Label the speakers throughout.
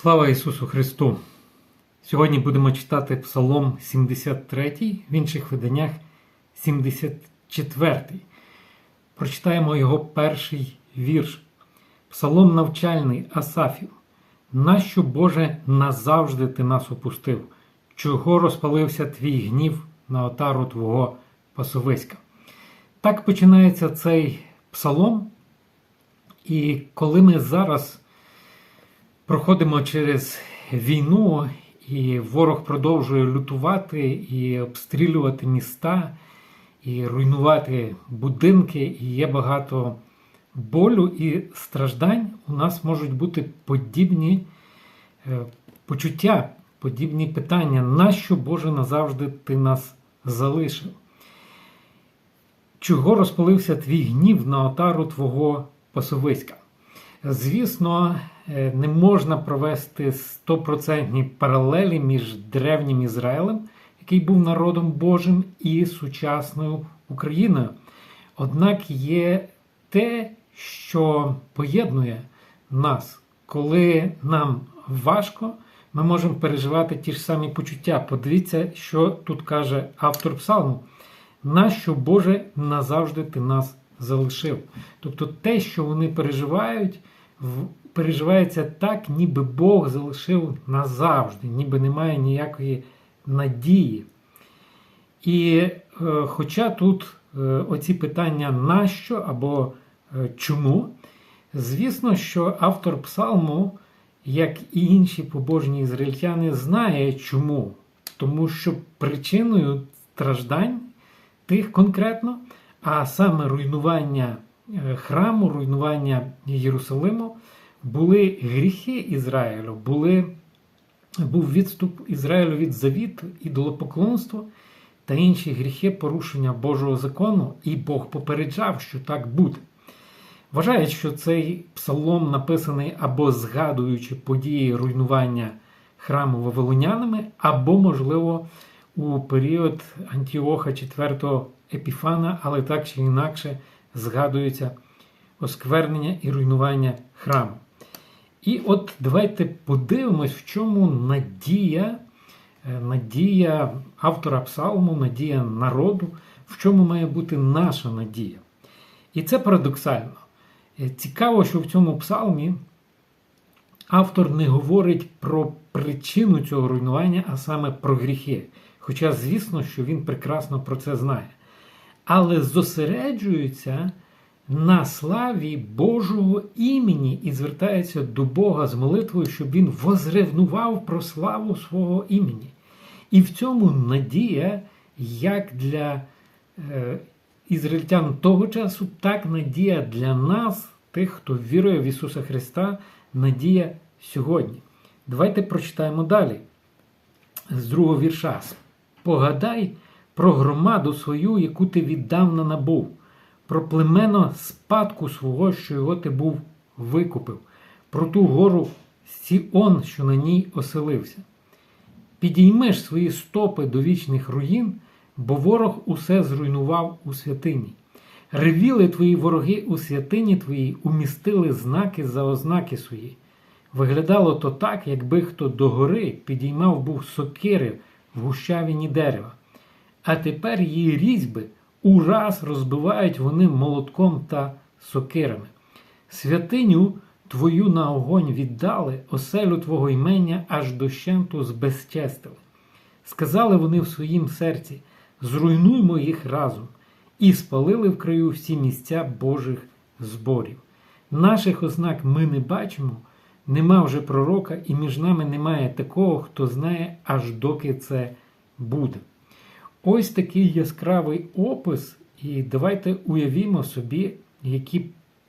Speaker 1: Слава Ісусу Христу! Сьогодні будемо читати Псалом 73, в інших виданнях 74. Прочитаємо його перший вірш. Псалом навчальний Асафів. Нащо, Боже, назавжди ти нас опустив? Чого розпалився твій гнів на отару Твого пасовиська? Так починається цей псалом. І коли ми зараз проходимо через війну, і ворог продовжує лютувати і обстрілювати міста, і руйнувати будинки, і є багато болю і страждань, у нас можуть бути подібні е, почуття, подібні питання, нащо Боже назавжди ти нас залишив? Чого розпалився твій гнів на отару Твого пасовиська? Звісно, не можна провести стопроцентні паралелі між древнім Ізраїлем, який був народом Божим, і сучасною Україною. Однак є те, що поєднує нас, коли нам важко, ми можемо переживати ті ж самі почуття. Подивіться, що тут каже автор Псалму. Нащо Боже назавжди ти нас залишив? Тобто те, що вони переживають, переживається так, ніби Бог залишив назавжди, ніби немає ніякої надії. І е, хоча тут е, оці питання нащо або е, чому, звісно, що автор псалму, як і інші побожні ізраїльтяни, знає чому. Тому що причиною страждань тих конкретно, а саме руйнування храму, руйнування Єрусалиму, були гріхи Ізраїлю, були, був відступ Ізраїлю від завіту, ідолопоклонства та інші гріхи порушення Божого закону, і Бог попереджав, що так буде. Вважають, що цей псалом написаний або згадуючи події руйнування храму вавилонянами, або, можливо, у період Антіоха IV Епіфана, але так чи інакше згадується осквернення і руйнування храму. І от давайте подивимось, в чому надія, е, надія автора псалму, надія народу, в чому має бути наша надія. І це парадоксально. Е, цікаво, що в цьому псалмі автор не говорить про причину цього руйнування, а саме про гріхи. Хоча, звісно, що він прекрасно про це знає. Але зосереджується на славі Божого імені і звертається до Бога з молитвою, щоб він возревнував про славу свого імені. І в цьому надія, як для е, ізраїльтян того часу, так надія для нас, тих, хто вірує в Ісуса Христа, надія сьогодні. Давайте прочитаємо далі. З другого вірша. Погадай про громаду свою, яку ти віддавна набув про племено спадку свого, що його ти був викупив, про ту гору Сіон, що на ній оселився. Підіймеш свої стопи до вічних руїн, бо ворог усе зруйнував у святині. Ревіли твої вороги у святині твоїй, умістили знаки за ознаки свої. Виглядало то так, якби хто до гори підіймав був сокири в гущавіні дерева. А тепер її різьби ураз розбивають вони молотком та сокирами. Святиню твою на огонь віддали, оселю твого імення аж дощенту збезчестили. Сказали вони в своїм серці: зруйнуймо їх разом, і спалили в краю всі місця Божих зборів. Наших ознак ми не бачимо, нема вже пророка, і між нами немає такого, хто знає, аж доки це буде. Ось такий яскравий опис, і давайте уявімо собі, які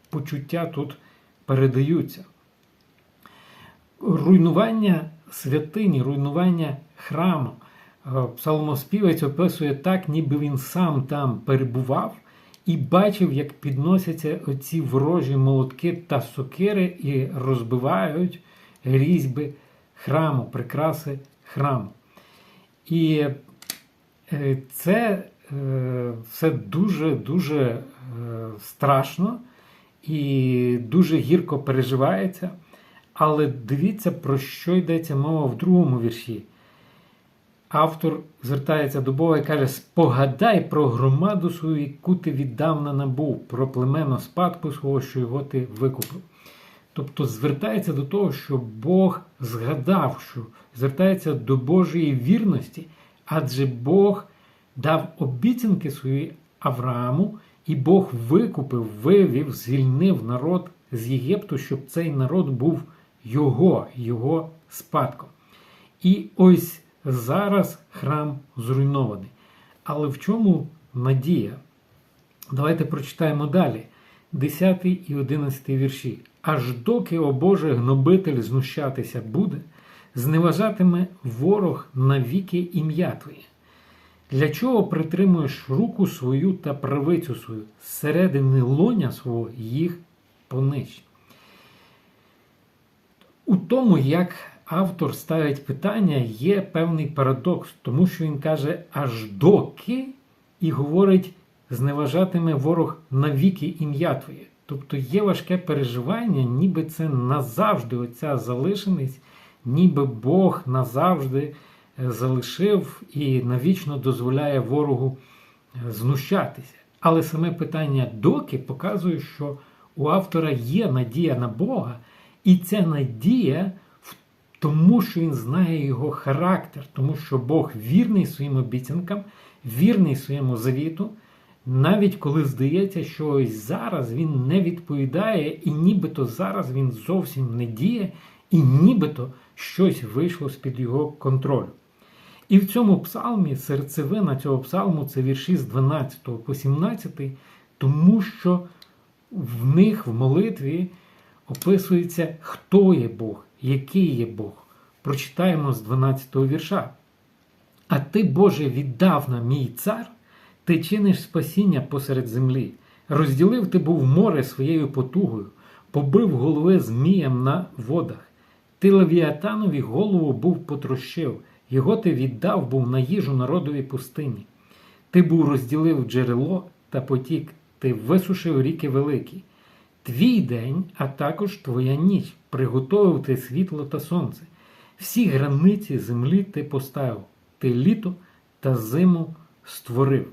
Speaker 1: почуття тут передаються. Руйнування святині, руйнування храму. Е, псалмоспівець описує так, ніби він сам там перебував і бачив, як підносяться оці ворожі молотки та сокири і розбивають різьби храму, прикраси храму. І це е, все дуже-дуже е, страшно і дуже гірко переживається. Але дивіться, про що йдеться мова в другому вірші. Автор звертається до Бога і каже: Спогадай про громаду свою, яку ти віддавна набув, про племено спадку свого, що його ти викупив. Тобто звертається до того, що Бог згадав, що звертається до Божої вірності, адже Бог дав обіцянки свої Аврааму, і Бог викупив, вивів, звільнив народ з Єгипту, щоб цей народ був його, його спадком. І ось зараз храм зруйнований. Але в чому надія? Давайте прочитаємо далі. 10 і 11 вірші. Аж доки, о Боже, гнобитель знущатися буде, зневажатиме ворог навіки ім'я Твоє. Для чого притримуєш руку свою та правицю свою, зсередини лоня свого їх понищ? У тому, як автор ставить питання, є певний парадокс, тому що він каже аж доки і говорить, зневажатиме ворог навіки ім'я Твоє. Тобто є важке переживання, ніби це назавжди оця залишеність, ніби Бог назавжди залишив і навічно дозволяє ворогу знущатися. Але саме питання доки показує, що у автора є надія на Бога, і ця надія в тому, що він знає його характер, тому що Бог вірний своїм обіцянкам, вірний своєму завіту, навіть коли здається, що ось зараз він не відповідає, і нібито зараз він зовсім не діє, і нібито щось вийшло з-під його контролю. І в цьому псалмі серцевина цього псалму це вірші з 12 по 17, тому що в них в молитві описується, хто є Бог, який є Бог. Прочитаємо з 12 вірша. А ти, Боже, віддав нам мій цар, ти чиниш спасіння посеред землі. Розділив ти був море своєю потугою, побив голови зміям на водах. Ти Левіатанові голову був потрощив, його ти віддав був на їжу народові пустині. Ти був розділив джерело та потік, ти висушив ріки великі. Твій день, а також твоя ніч, приготовив ти світло та сонце. Всі границі землі ти поставив, ти літо та зиму створив.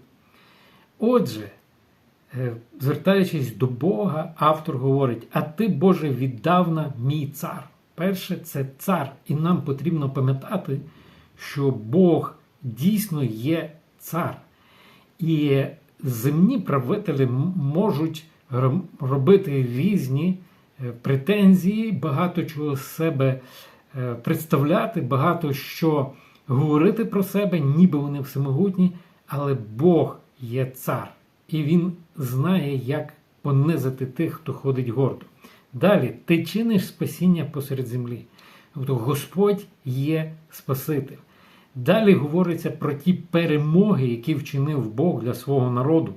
Speaker 1: Отже, е, звертаючись до Бога, автор говорить: А ти, Боже, віддав нам мій цар. Перше, це цар, і нам потрібно пам'ятати, що Бог дійсно є цар. І земні правителі можуть робити різні е, претензії, багато чого з себе е, представляти, багато що говорити про себе, ніби вони всемогутні, але Бог є цар, і Він знає, як понизити тих, хто ходить гордо. Далі, ти чиниш спасіння посеред землі. Тобто Господь є Спаситель. Далі говориться про ті перемоги, які вчинив Бог для свого народу.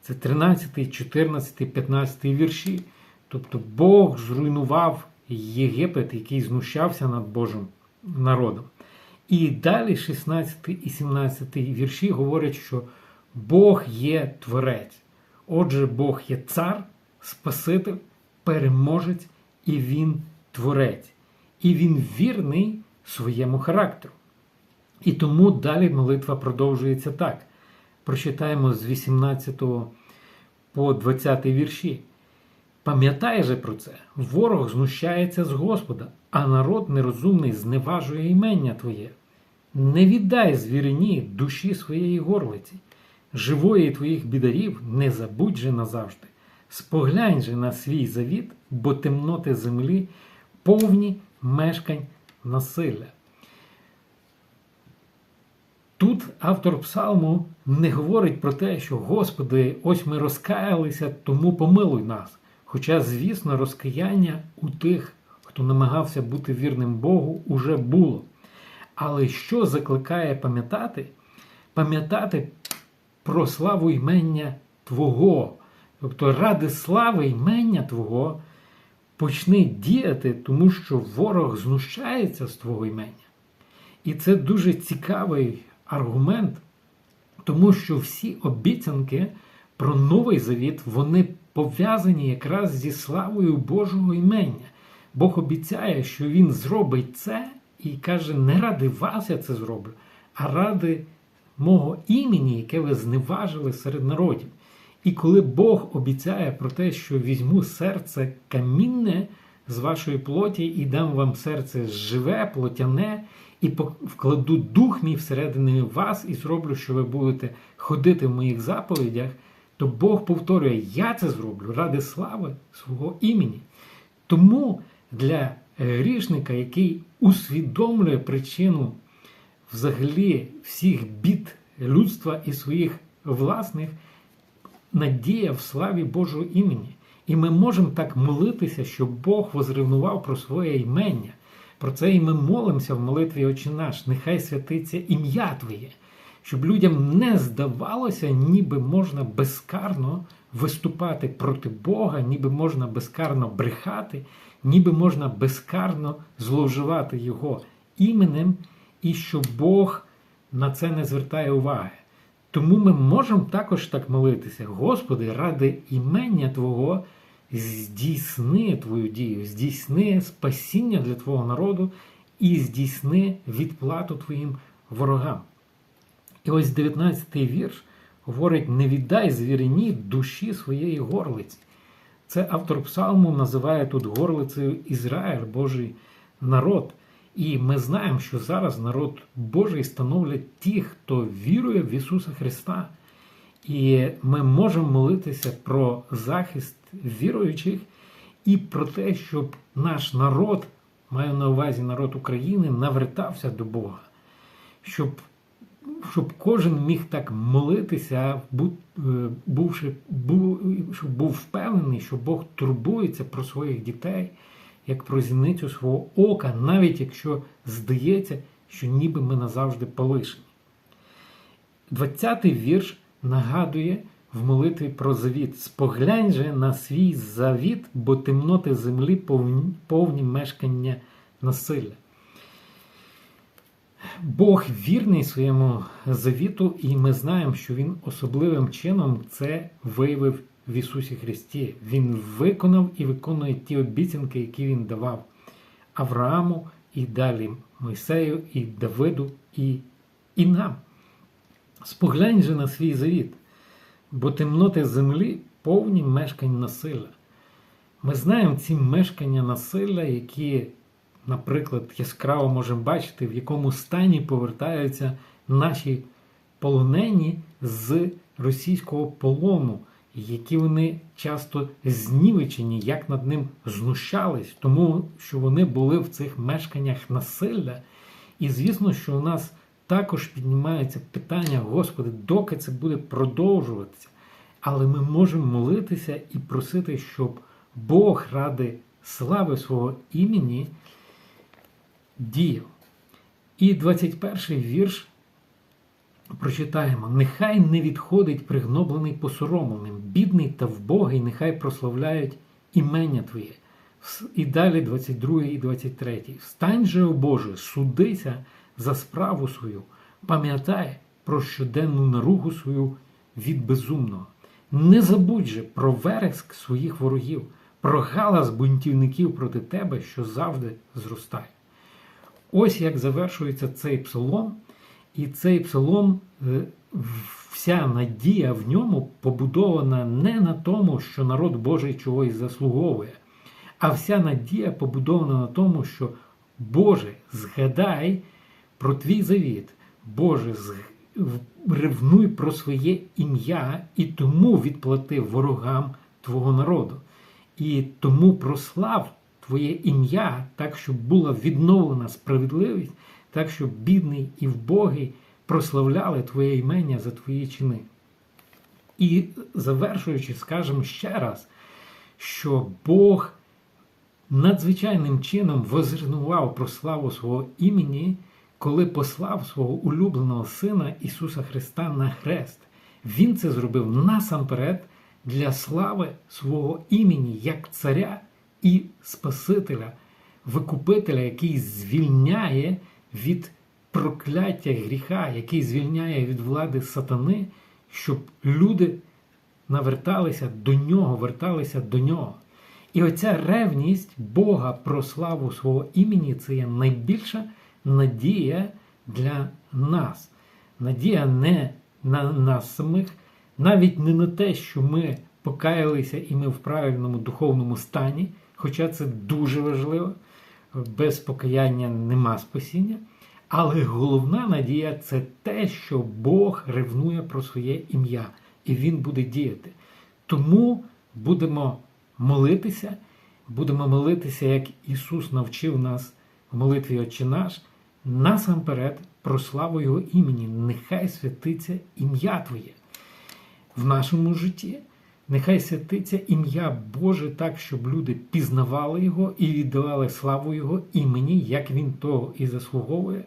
Speaker 1: Це 13, 14, 15 вірші. Тобто Бог зруйнував Єгипет, який знущався над Божим народом. І далі 16 і 17 вірші говорять, що Бог є Творець. Отже, Бог є цар, Спаситель, переможець і Він творець. І він вірний своєму характеру. І тому далі молитва продовжується так. Прочитаємо з 18 по 20 вірші. Пам'ятай же про це, ворог знущається з Господа, а народ нерозумний зневажує імення Твоє. Не віддай звірині душі своєї горлиці, живої твоїх бідарів не забудь же назавжди. Споглянь же на свій завіт, бо темноти землі повні мешкань насилля. Тут автор псалму не говорить про те, що Господи, ось ми розкаялися, тому помилуй нас. Хоча, звісно, розкаяння у тих, хто намагався бути вірним Богу, уже було. Але що закликає пам'ятати? Пам'ятати про славу імення Твого. Тобто, ради слави імення Твого почни діяти, тому що ворог знущається з Твого імення. І це дуже цікавий аргумент, тому що всі обіцянки про новий завіт вони пов'язані якраз зі славою Божого імення. Бог обіцяє, що Він зробить це і каже: не ради вас я це зроблю, а ради мого імені, яке ви зневажили серед народів. І коли Бог обіцяє про те, що візьму серце камінне з вашої плоті і дам вам серце живе, плотяне, і вкладу дух мій всередині вас, і зроблю, що ви будете ходити в моїх заповідях, то Бог повторює: Я це зроблю ради слави свого імені. Тому для грішника, який усвідомлює причину взагалі всіх бід людства і своїх власних, надія в славі Божого імені. І ми можемо так молитися, щоб Бог возревнував про своє імення. Про це і ми молимося в молитві Отче наш, нехай святиться ім'я Твоє, щоб людям не здавалося, ніби можна безкарно виступати проти Бога, ніби можна безкарно брехати, ніби можна безкарно зловживати Його іменем, і що Бог на це не звертає уваги. Тому ми можемо також так молитися, Господи, ради імення Твого, здійсни Твою дію, здійсни спасіння для Твого народу і здійсни відплату Твоїм ворогам. І ось 19-й вірш говорить: не віддай звірині душі своєї горлиці. Це автор псалму називає тут горлицею Ізраїль, Божий народ. І ми знаємо, що зараз народ Божий становлять ті, хто вірує в Ісуса Христа. І ми можемо молитися про захист віруючих і про те, щоб наш народ, маю на увазі народ України, навертався до Бога, щоб щоб кожен міг так молитися, е, бувши, був, щоб був впевнений, що Бог турбується про своїх дітей як про зіницю свого ока, навіть якщо здається, що ніби ми назавжди полишені. 20-й вірш нагадує в молитві про завіт. Споглянь же на свій завіт, бо темноти землі повні, повні мешкання насилля. Бог вірний своєму завіту, і ми знаємо, що Він особливим чином це виявив в Ісусі Христі. Він виконав і виконує ті обіцянки, які Він давав Аврааму і далі Мойсею, і Давиду, і, і нам. Споглянь же на свій завіт, бо темноти землі повні мешкань насилля. Ми знаємо ці мешкання насилля, які, наприклад, яскраво можемо бачити, в якому стані повертаються наші полонені з російського полону які вони часто знівечені, як над ним знущались, тому що вони були в цих мешканнях насилля. І звісно, що у нас також піднімається питання, Господи, доки це буде продовжуватися. Але ми можемо молитися і просити, щоб Бог ради слави свого імені діяв. І 21 вірш прочитаємо: нехай не відходить пригноблений посоромленим, бідний та вбогий, нехай прославляють імення Твоє. І далі 22 і 23. Встань же, о Боже, судися за справу свою, пам'ятай про щоденну наругу свою від безумного. Не забудь же про вереск своїх ворогів, про галас бунтівників проти тебе, що завжди зростає. Ось як завершується цей псалом. І цей псалом, е, вся надія в ньому побудована не на тому, що народ Божий чогось заслуговує, а вся надія побудована на тому, що Боже, згадай про твій завіт, Боже, ревнуй про своє ім'я і тому відплати ворогам Твого народу. І тому прослав Твоє ім'я так, щоб була відновлена справедливість так щоб бідний і вбогий прославляли Твоє імення за Твої чини. І завершуючи, скажемо ще раз, що Бог надзвичайним чином возрнував про славу свого імені, коли послав свого улюбленого Сина Ісуса Христа на хрест. Він це зробив насамперед для слави свого імені як Царя і Спасителя, Викупителя, який звільняє від прокляття гріха, який звільняє від влади сатани, щоб люди наверталися до нього, верталися до нього. І оця ревність Бога про славу свого імені це є найбільша надія для нас. Надія не на нас самих, навіть не на те, що ми покаялися і ми в правильному духовному стані, хоча це дуже важливо, без покаяння нема спасіння. Але головна надія це те, що Бог ревнує про своє ім'я, і Він буде діяти. Тому будемо молитися, будемо молитися, як Ісус навчив нас в молитві Отче наш, насамперед про славу Його імені. Нехай святиться ім'я Твоє в нашому житті. Нехай святиться ім'я Боже так, щоб люди пізнавали Його і віддавали славу Його імені, як Він того і заслуговує.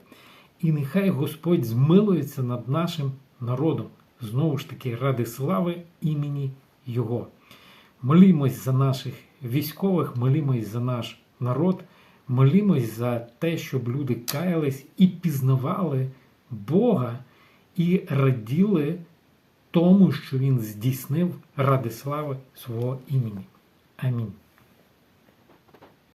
Speaker 1: І нехай Господь змилується над нашим народом, знову ж таки, ради слави імені Його. Молімось за наших військових, молімось за наш народ, молімось за те, щоб люди каялись і пізнавали Бога і раділи тому, що Він здійснив ради слави свого імені. Амінь.